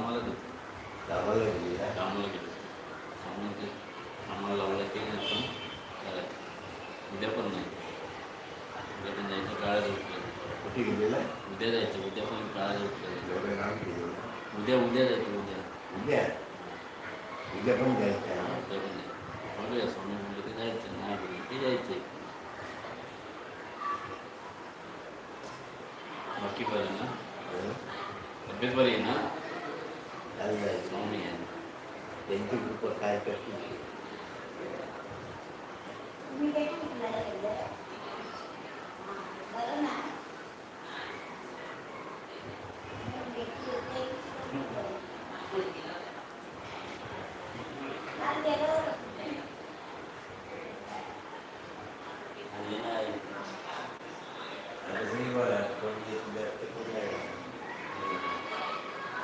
कामाला देतो कामाला गेली ना कामाला गेलो कामाला ते कामाला लावलं की आपण करायचं उद्या पण नाही उद्या पण जायचं काळाच उठलं कुठे गेलेला उद्या जायचं उद्या पण काळाच उठलं एवढं नाव गेलं उद्या उद्या जायचं उद्या उद्या उद्या पण जायचं आहे ना उद्या पण जायचं बघूया स्वामी म्हणलं की जायचं नाही बोललं की जायचं बाकी बरं आहे ना हं? तब्येत बरी आहे ना நல்ல யூனியன் எந்திரிப்பு காய்கட்டி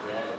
Yeah.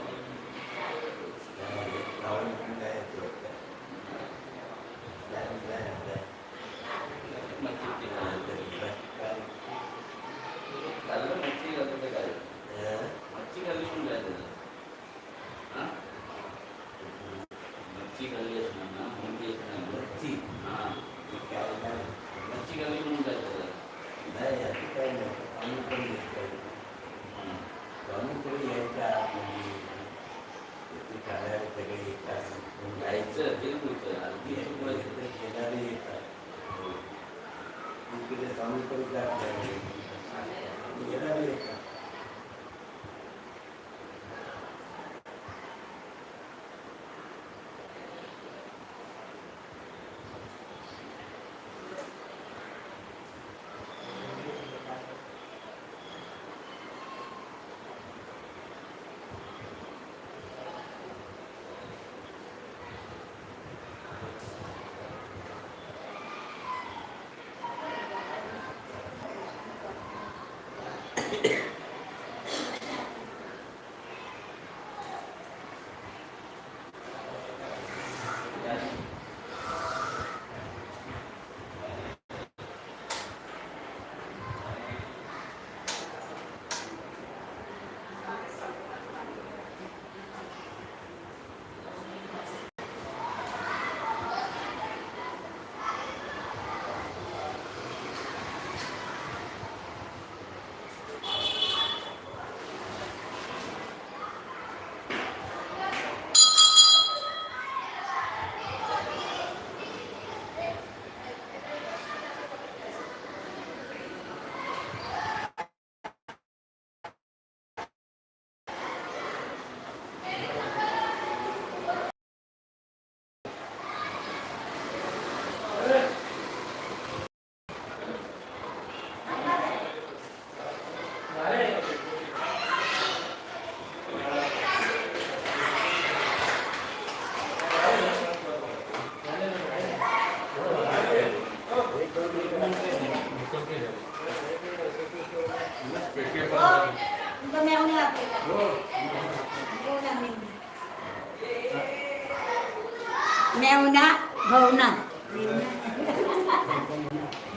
ఉన్నాం.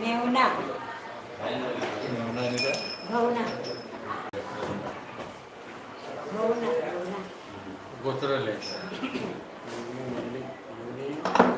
మేమున్నాం గుర్తురాలేదు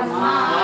Dharma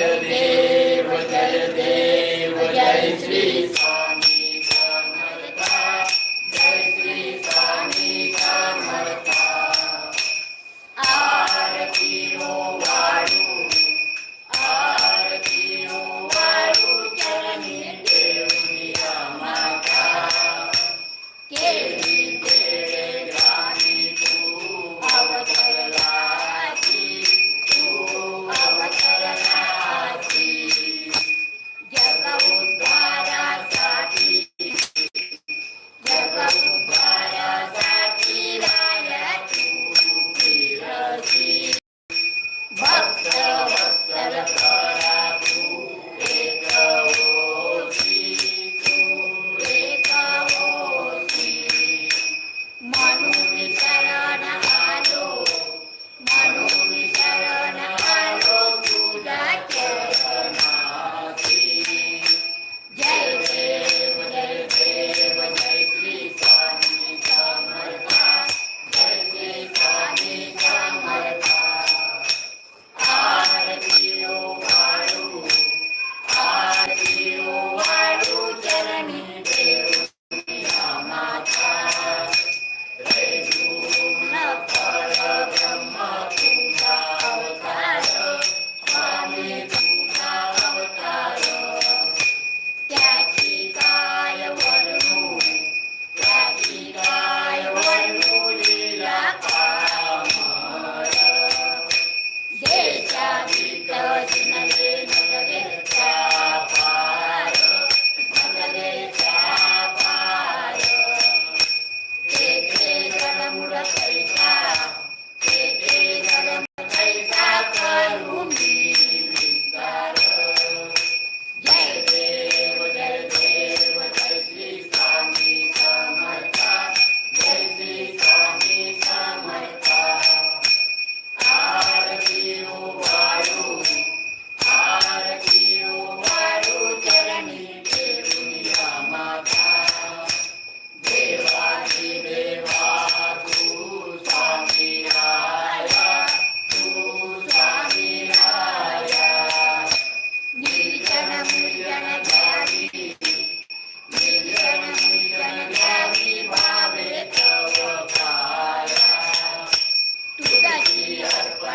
We're Jayadeva Jayadeva Jayadeva Jayadeva Jayadeva Jayadeva Jayadeva Jayadeva Jayadeva Jayadeva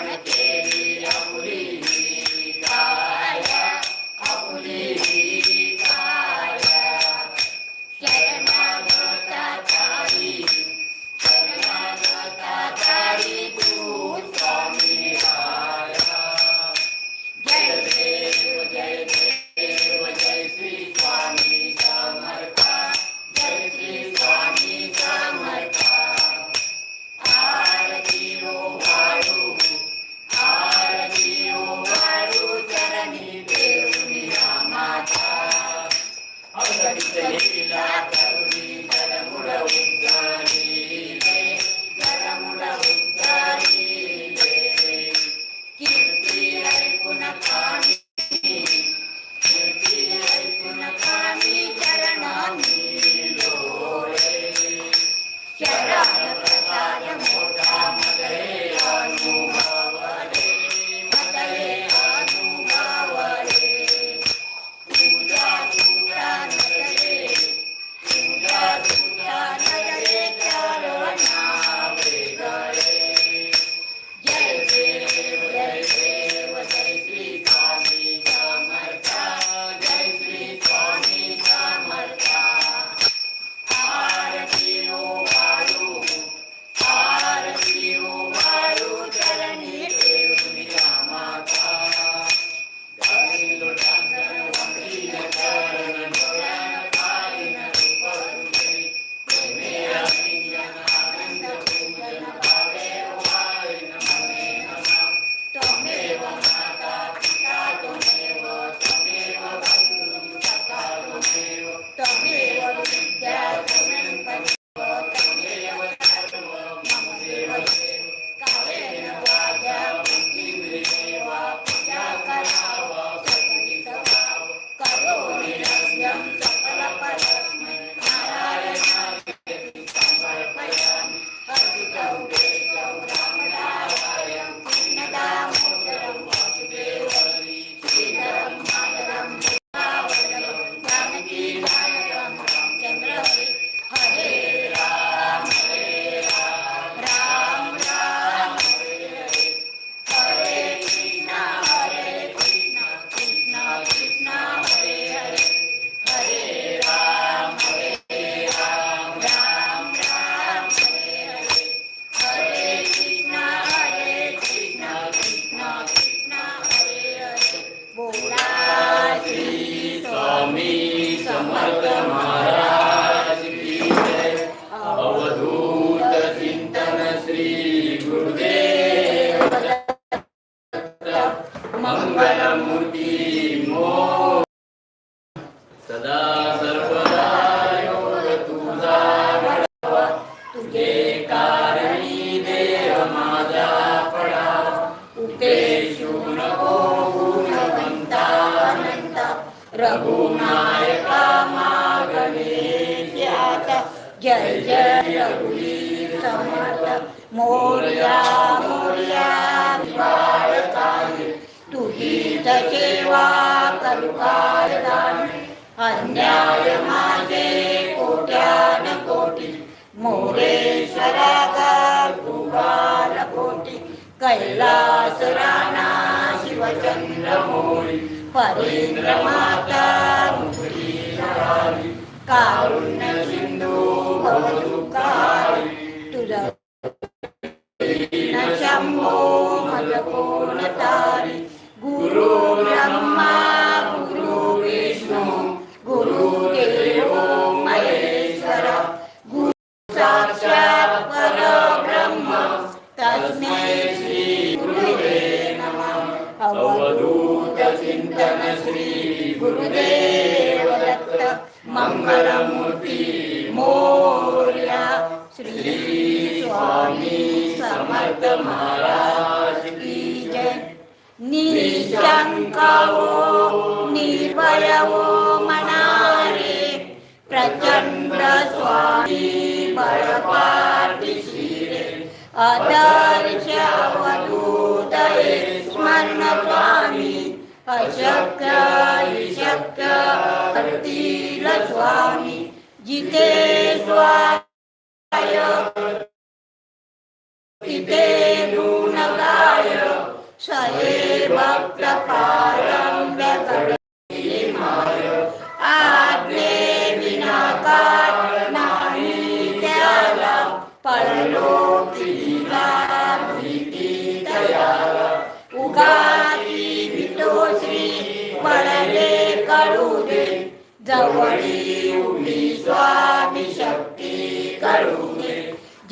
Amen. उपकार कारदान अन्याय माझे कोट्यान कोटी मोरेश्वरा गुगाल कोटी कैलास राणा शिवचंद्र मोरी परेंद्र माता मुक्ती धरावी कारुण्य सिंधू भवदुःखारी तुझा शंभो मज कोण तारी गुरु ब्रह्मा गुरु देव महेश्वर गुरु साक्षात परब्रह्म तस्मै श्री गुरुवे नमः अवधूत चिंतन श्री गुरुदेव दत्त मंगलमूर्ती मोर्या श्री स्वामी समर्थ महाराज की जय निशंक हो निर्भय हो मनारे प्रचंड स्वामी बळपाठीशिरे आदर्श अवधूतये स्मरण स्वामी अशक्य शक्य करतील स्वामी. जिथे स्वाय तिथे गुण गाय सये भक्त पारंब्य त्याला पळलो कितीला भीती दयाला उगाची पळले कळू दे जवळी उभी स्वामी शक्ती कळू दे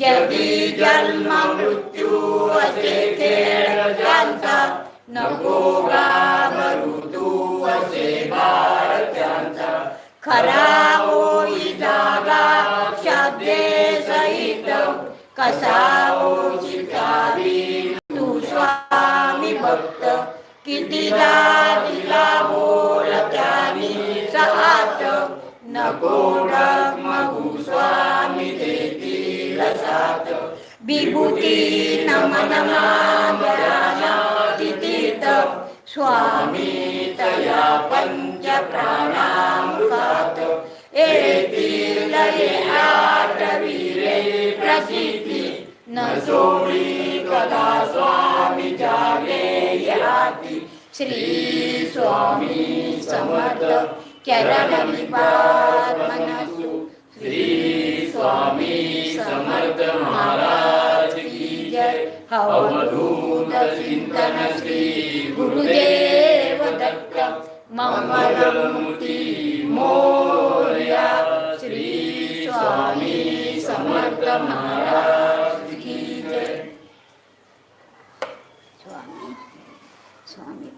जगी जन्म मृत्यू असे खेळ त्यांचा नको घाबरू तू असे बाळ त्यांचा खरा होई कसा होची त्यावी तू स्वामी भक्त कितीदा दिला बोल त्यानी सात नको मगू स्वामी देतील सात. विभूती नमन मागराना तिथीत स्वामी तया पंच प्राणामुखात येतील ये आठवीरे प्रसिद्धी न सोडी कदा स्वामी जागे याती श्री स्वामी समर्थ चरण मनसु श्री स्वामी समर्थ महाराज की जय अवधूत चिंतन श्री गुरुदेव दत्त मंगलमूर्ती मोर्या श्री स्वामी समर्थ महाराज की जय Swami Swami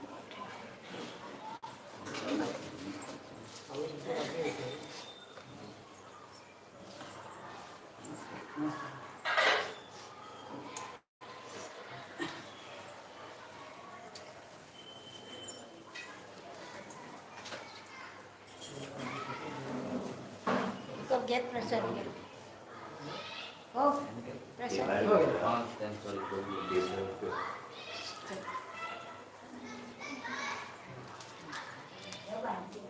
Oh, that's it. Okay.